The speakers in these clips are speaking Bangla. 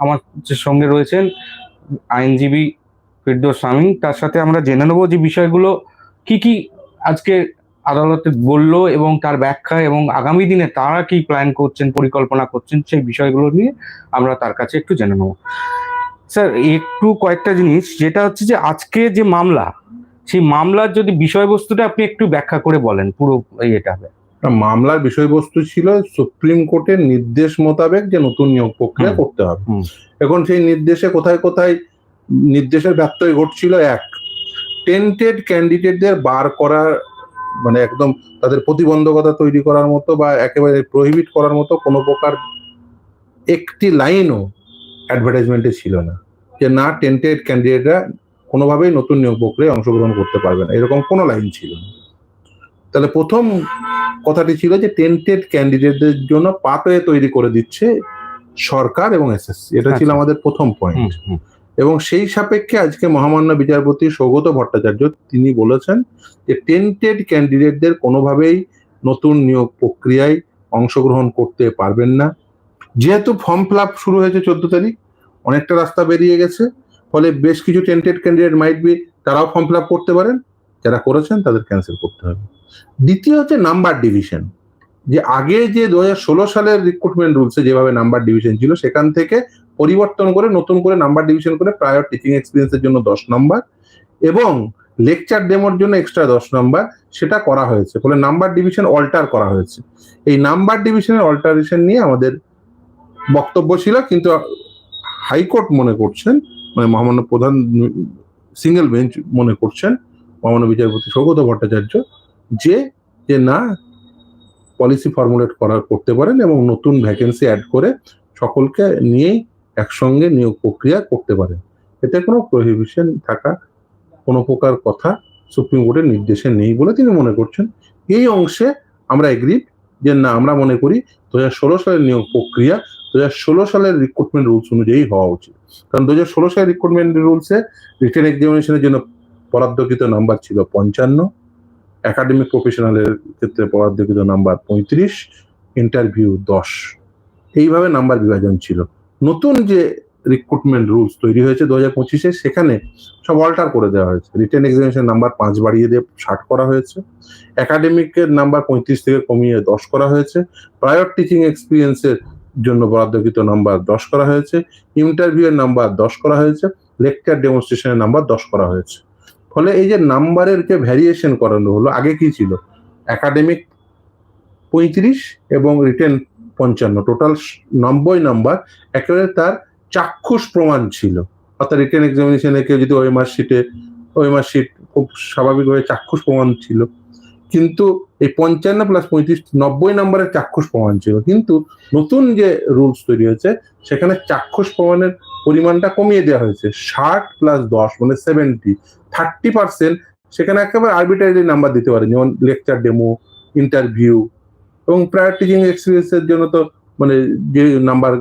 আমার সঙ্গে রয়েছেন আইনজীবী ফিরদোস স্বামী তার সাথে আমরা জেনে নেব যে বিষয়গুলো কি কি আজকে আদালতে বলল এবং তার ব্যাখ্যা এবং আগামী দিনে তারা কি প্ল্যান করছেন পরিকল্পনা করছেন সেই বিষয়গুলো নিয়ে আমরা তার কাছে একটু জেনে নেব। স্যার একটু কয়েকটা জিনিস। যেটা হচ্ছে যে আজকে যে মামলা সেই মামলার যদি বিষয়বস্তুটা আপনি একটু ব্যাখ্যা করে বলেন পুরো না, মামলার বিষয়বস্তু ছিল সুপ্রিম কোর্টের নির্দেশ মোতাবেক যে নতুন নিয়োগ প্রক্রিয়া করতে হবে। এখন সেই নির্দেশে কোথায় কোথায় নির্দেশের ব্যত্যয় ঘটছিল এক টেন্টেড ক্যান্ডিডেটদের বার করার মানে একদম তাদের প্রতিবন্ধকতা তৈরি করার মতো বা একেবারে প্রহিবিট করার মতো কোনো প্রকার একটি লাইনও অ্যাডভার্টাইজমেন্টে ছিল না যে না টেন্টেড ক্যান্ডিডেটরা কোনোভাবেই নতুন নিয়োগ প্রক্রিয়ায় অংশগ্রহণ করতে পারবে না। এরকম কোনো লাইন ছিল না। তাহলে প্রথম কথাটি ছিল যে টেন্টেড ক্যান্ডিডেটদের জন্য পাথওয়ে তৈরি করে দিচ্ছে সরকার এবং এসএসসি এটা ছিল আচ্ছা। আমাদের প্রথম পয়েন্ট এবং সেই সাপেক্ষে আজকে মহামান্য বিচারপতি সৌগত ভট্টাচার্য তিনি বলেছেন যে টেন্টেড ক্যান্ডিডেটদের কোনোভাবেই নতুন নিয়োগ প্রক্রিয়ায় অংশগ্রহণ করতে পারবেন না। যেহেতু ফর্ম ফিল শুরু হয়েছে চোদ্দ তারিখ অনেকটা রাস্তা বেরিয়ে গেছে ফলে বেশ কিছু টেন্টেড ক্যান্ডিডেট মাইট বি তারাও ফর্ম ফিল করতে পারেন যারা করেছেন তাদের ক্যান্সেল করতে হবে। দ্বিতীয় হচ্ছে নাম্বার ডিভিশন যে আগে যে দু হাজার ষোলো সালের রিক্রুটমেন্ট রুলসে যেভাবে নাম্বার ডিভিশন ছিল, সেখান থেকে পরিবর্তন করে, নতুন করে নাম্বার ডিভিশন করে প্রায়র টিচিং এক্সপিরিয়েন্সের জন্য দশ নম্বর এবং লেকচার ডেমোর জন্য এক্সট্রা দশ নম্বর সেটা করা হয়েছে। ফলে নাম্বার ডিভিশন অল্টার করা হয়েছে। এই নাম্বার ডিভিশনের অল্টারেশন নিয়ে আমাদের বক্তব্য ছিল, কিন্তু হাইকোর্ট মনে করছেন মানে মহামান্য প্রধান সিঙ্গেল বেঞ্চ মনে করছেন মহামান্য বিচারপতি সৌগত ভট্টাচার্য। যে যে না পলিসি ফর্মুলেট করার, করতে পারেন এবং নতুন ভ্যাকেন্সি অ্যাড করে সকলকে নিয়েই একসঙ্গে নিয়োগ প্রক্রিয়া করতে পারেন। এতে কোনো প্রহিবিশন থাকা কোনো প্রকার কথা সুপ্রিম কোর্টের নির্দেশে নেই বলে তিনি মনে করছেন। এই অংশে আমরা এগ্রি যে না, আমরা মনে করি দু হাজার ষোলো সালের নিয়োগ প্রক্রিয়া দু হাজার ষোলো সালের রিক্রুটমেন্ট রুলস অনুযায়ী হওয়া উচিত। কারণ দু হাজার ষোলো সালের রিক্রুটমেন্ট রুলসে রিটেন এক্সামিনেশনের জন্য বরাদ্দকৃত নাম্বার ছিল পঞ্চান্ন একাডেমিক প্রফেশনালের ক্ষেত্রে বরাদ্দকৃত নাম্বার পঁয়ত্রিশ ইন্টারভিউ দশ। এইভাবে নাম্বার বিভাজন ছিল। নতুন যে রিক্রুটমেন্ট রুলস তৈরি হয়েছে দু হাজার পঁচিশে, সেখানে সব অল্টার করে দেওয়া হয়েছে। রিটেন এক্সামিনেশন নাম্বার পাঁচ বাড়িয়ে দিয়ে ষাট করা হয়েছে। একাডেমিকের নাম্বার পঁয়ত্রিশ থেকে কমিয়ে দশ করা হয়েছে। প্রায়র টিচিং এক্সপিরিয়েন্সের জন্য বরাদ্দকৃত নাম্বার দশ করা হয়েছে। ইন্টারভিউ এর নাম্বার দশ করা হয়েছে। লেকচার ডেমনস্ট্রেশনের নাম্বার দশ করা হয়েছে। ফলে এই যে নাম্বারের যে ভ্যারিয়েশন করানো হলো, আগে কি ছিল? একাডেমিক পঁয়ত্রিশ এবং রিটেন পঞ্চান্ন। টোটাল নব্বই নাম্বার, একেবারে তার চাক্ষুষ প্রমাণ ছিল। অর্থাৎ রিটেন এক্সামিনেশনে কেউ যদি ওই মার্কশিটে ওই মার্কশিট খুব স্বাভাবিকভাবে চাক্ষুষ প্রমাণ ছিল। কিন্তু এই পঞ্চান্ন প্লাস পঁয়ত্রিশ নব্বই নম্বরের চাক্ষুষ প্রমাণ ছিল। কিন্তু নতুন যে রুলস তৈরি হয়েছে, সেখানে চাক্ষুষ প্রমাণের পরিমাণটা কমিয়ে দেওয়া হয়েছে। ষাট প্লাস দশ মানে সেভেন্টি থার্টি পার্সেন্ট সেখানে একেবারে আরবিটারি নাম্বার দিতে পারে। যেমন লেকচার ডেমো ইন্টারভিউ এবং প্রায়ার টিচিং এক্সপিরিয়েন্সের জন্য তো মানে যে নাম্বার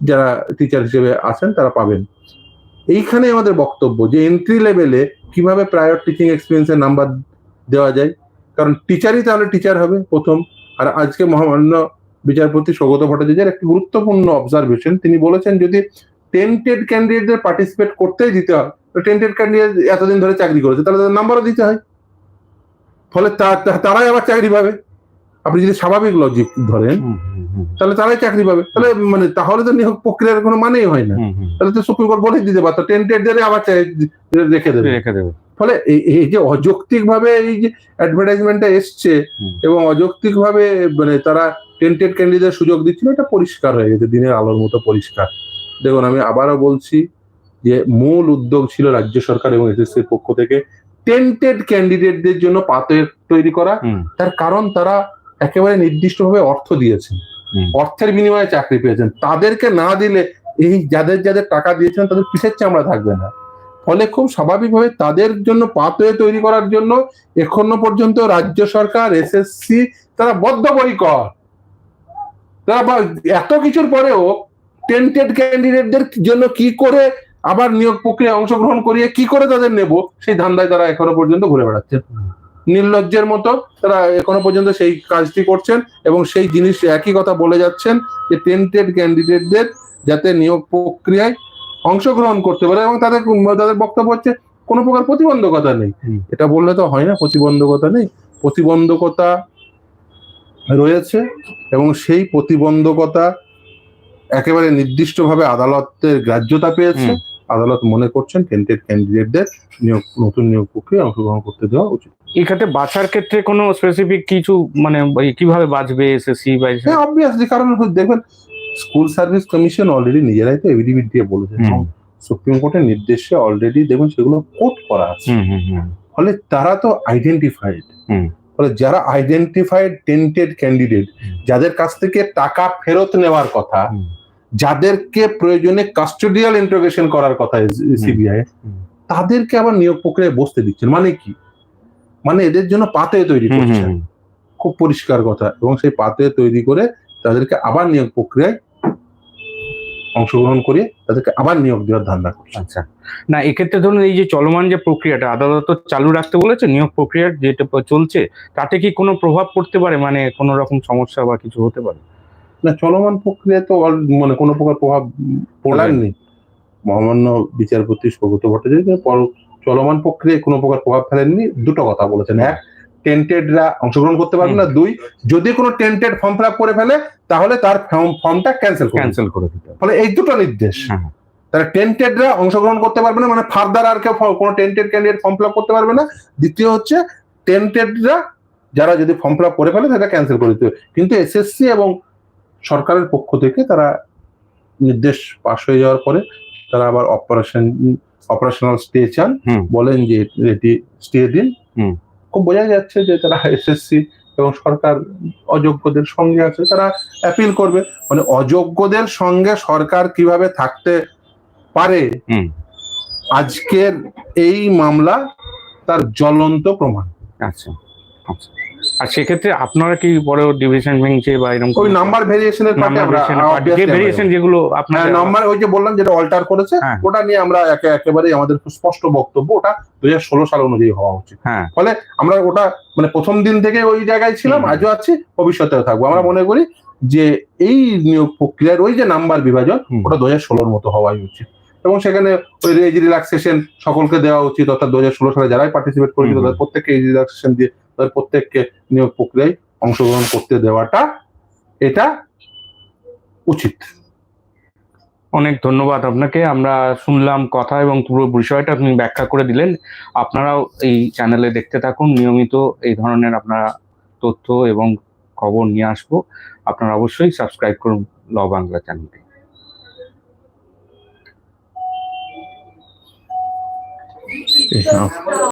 যারা টিচার হিসেবে আছেন, তারা পাবেন। এইখানে আমাদের বক্তব্য যে এন্ট্রি লেভেলে কীভাবে প্রায়র টিচিং এক্সপিরিয়েন্সের নাম্বার দেওয়া যায়। কারণ টিচারই তাহলে টিচার হবে প্রথম। আর আজকে মহামান্য বিচারপতি সৌগত ভট্টাচার্যের একটি গুরুত্বপূর্ণ অবজারভেশন তিনি বলেছেন যদি টেন্টেড ক্যান্ডিডেটদের পার্টিসিপেট করতেই দিতে হয় টেন্টেড ক্যান্ডিডেট এতদিন ধরে চাকরি করেছে তাহলে তাদের নাম্বারও দিতে হয়। ফলে তারাই আবার চাকরি পাবে। আপনি যদি স্বাভাবিক লজিক ধরেন তাহলে তারাই চাকরি পাবে। তাহলে মানে তাহলে তো নিয়োগ প্রক্রিয়ার কোনো মানেই হয় না। তাহলে তো সুপ্রিম কোর্ট বলে দিতে পারতো টেন্টেডদের আবার রেখে দেবে। রেখে দেবে। ফলে এই- যে অযৌক্তিক ভাবে এই যে অ্যাডভার্টাইজমেন্টটা এসছে এবং অযৌক্তিক ভাবে মানে তারা টেন্টেড ক্যান্ডিডেট সুযোগ দিচ্ছিল এটা পরিষ্কার হয়ে গেছে দিনের আলোর মতো পরিষ্কার। দেখুন আমি আবারও বলছি যে মূল উদ্যোগ ছিল রাজ্য সরকার এবং এসএসসির পক্ষ থেকে টেন্টেড ক্যান্ডিডেটদের জন্য পাতে তৈরি করা। তার কারণ তারা একেবারে নির্দিষ্টভাবে অর্থ দিয়েছেন। অর্থের বিনিময়ে চাকরি পেয়েছেন। তাদেরকে না দিলে এই যাদের যাদের টাকা দিয়েছেন তাদের পিছের চামড়া থাকবে না? ফলে খুব স্বাভাবিকভাবে তাদের জন্য পাথওয়ে তৈরি করার জন্য এখনও পর্যন্ত রাজ্য সরকার এসএসসি তারা বদ্ধপরিকর। তারা এত কিছুর পরেও টেন্টেড ক্যান্ডিডেটদের জন্য কি করে আবার নিয়োগ প্রক্রিয়ায় অংশগ্রহণ করিয়ে কি করে তাদের নেব, সেই ধান্দায় তারা এখনও পর্যন্ত ঘুরে বেড়াচ্ছে। নির্লজ্জের মতো তারা এখনও পর্যন্ত সেই কাজটি করছেন এবং সেই জিনিস একই কথা বলে যাচ্ছেন যে টেন্টেড ক্যান্ডিডেটদের যাতে নিয়োগ প্রক্রিয়ায় অংশগ্রহণ করতে পারে এবং তাদের তাদের বক্তব্য হচ্ছে কোনো প্রকার প্রতিবন্ধকতা নেই। এটা বললে তো হয় না প্রতিবন্ধকতা নেই। প্রতিবন্ধকতা রয়েছে এবং সেই প্রতিবন্ধকতা একেবারে নির্দিষ্টভাবে আদালতের গ্রাহ্যতা পেয়েছে। আদালত মনে করছেন টেন্টেড ক্যান্ডিডেটদের নিয়োগ নতুন নিয়োগ প্রক্রিয়া অংশগ্রহণ করতে দেওয়া উচিত। ক্ষেত্রে বাছার ক্ষেত্রে কোনো স্পেসিফিক কিছু মানে কীভাবে বাঁচবে এসএসসি বা এই হ্যাঁ অবভিয়াসলি কারণ দেখবেন স্কুল সার্ভিস কমিশন অলরেডি নিজেরাই তো এভিডেভিট দিয়ে বলেছে সুপ্রিম কোর্টের নির্দেশে অলরেডি দেখুন সেগুলো কোর্ট করা আছে। ফলে তারা তো আইডেন্টিফাইড ফলে যারা আইডেন্টিফাইড টেন্টেড ক্যান্ডিডেট যাদের কাছ থেকে টাকা ফেরত নেওয়ার কথা যাদেরকে প্রয়োজনে কাস্টোডিয়াল ইন্টারোগেশন করার কথা সিবিআই তাদেরকে আবার নিয়োগ প্রক্রিয়ায় বসতে দিচ্ছেন। মানে কি? মানে এদের জন্য পাতে তৈরি করছেন। খুব পরিষ্কার কথা। এবং সেই পাতে তৈরি করে তাদেরকে আবার নিয়োগ প্রক্রিয়ায় অংশগ্রহণ করিয়ে তাদেরকে আবার নিয়োগ দেওয়ার ধান্দা করছে। আচ্ছা। না এক্ষেত্রে ধরুন এই যে চলমান যে প্রক্রিয়াটা আদালত চালু রাখতে বলেছে নিয়োগ প্রক্রিয়া যেটা চলছে তাতে কি কোনো প্রভাব পড়তে পারে? মানে কোনো রকম সমস্যা বা কিছু হতে পারে? না চলমান প্রক্রিয়া তো মানে কোনো প্রকার প্রভাব উম, পড়ায়নি মহামান্য বিচারপতি সৌগত ভট্টাচার্য চলমান প্রক্রিয়ায় কোনো প্রকার প্রভাব ফেলেননি দুটো কথা বলেছেন। এক টেন্টেডরা অংশগ্রহণ করতে পারবে না। দুই যদি কোনো টেন্টেড ফর্ম ফিল করে ফেলে তাহলে তার ফর্মটা ক্যান্সেল ক্যান্সেল করে দিতে হবে। ফলে এই দুটো নির্দেশ। হ্যাঁ। তারা টেন্টেডরা অংশগ্রহণ করতে পারবে না মানে ফার্দার আর কেউ কোনো টেন্টেড ক্যান্ডিডেট ফর্ম ফিল করতে পারবে না। দ্বিতীয় হচ্ছে টেন্টেডরা যারা যদি ফর্ম ফিল করে ফেলে সেটা ক্যান্সেল করে দিতে হবে। কিন্তু এসএসসি এবং সরকারের পক্ষ থেকে তারা নির্দেশ পাশ হয়ে যাওয়ার পরে তারা আবার অপারেশন অপারেশনাল স্টে চান। বলেন যে এটি স্টে দিন। বোঝা যাচ্ছে যে তারা এসএসসি এবং সরকার অযোগ্যদের সঙ্গে আছে তারা অ্যাপিল করবে। মানে অযোগ্যদের সঙ্গে সরকার কীভাবে থাকতে পারে। আজকের এই মামলা তার জ্বলন্ত প্রমাণ। আচ্ছা আচ্ছা। আর সেক্ষেত্রে আপনারা কি পরে ডিভিশন ভেঙছে বা এরকম ওই নাম্বার ভেরিয়েশনের পার্টে আমরা যে ভেরিয়েশন যেগুলো আপনার হ্যাঁ নাম্বার ওই যে বললাম যেটা অল্টার করেছে হ্যাঁ। ওটা নিয়ে আমরা একে একেবারেই আমাদের স্পষ্ট বক্তব্য ওটা দুই হাজার ষোলো সাল অনুযায়ী হওয়া উচিত। হ্যাঁ। ফলে আমরা ওটা মানে প্রথম দিন থেকে ওই জায়গায় ছিলাম আজও আছি ভবিষ্যতেও থাকব। আমরা মনে করি যে এই নিয়োগ প্রক্রিয়ার ওই যে নাম্বার বিভাজন ওটা দু হাজার ষোলোর মতো হওয়াই উচিত। এবং সেখানে ওই রিল্যাক্সেশন সকলকে দেওয়া উচিত অর্থাৎ দু হাজার ষোলো সালে যারাই পার্টিসিপেট করেছিল তাদের প্রত্যেককে রিল্যাক্সেশন দিয়ে তাদের প্রত্যেককে নিয়োগ প্রক্রিয়ায় অংশগ্রহণ করতে দেওয়াটা এটা উচিত। অনেক ধন্যবাদ আপনাকে। আমরা শুনলাম কথা এবং পুরো বিষয়টা আপনি ব্যাখ্যা করে দিলেন। আপনারাও এই চ্যানেলে দেখতে থাকুন। নিয়মিত এই ধরনের আপনারা তথ্য এবং খবর নিয়ে আসব। আপনারা অবশ্যই সাবস্ক্রাইব করুন ল বাংলা চ্যানেলটি।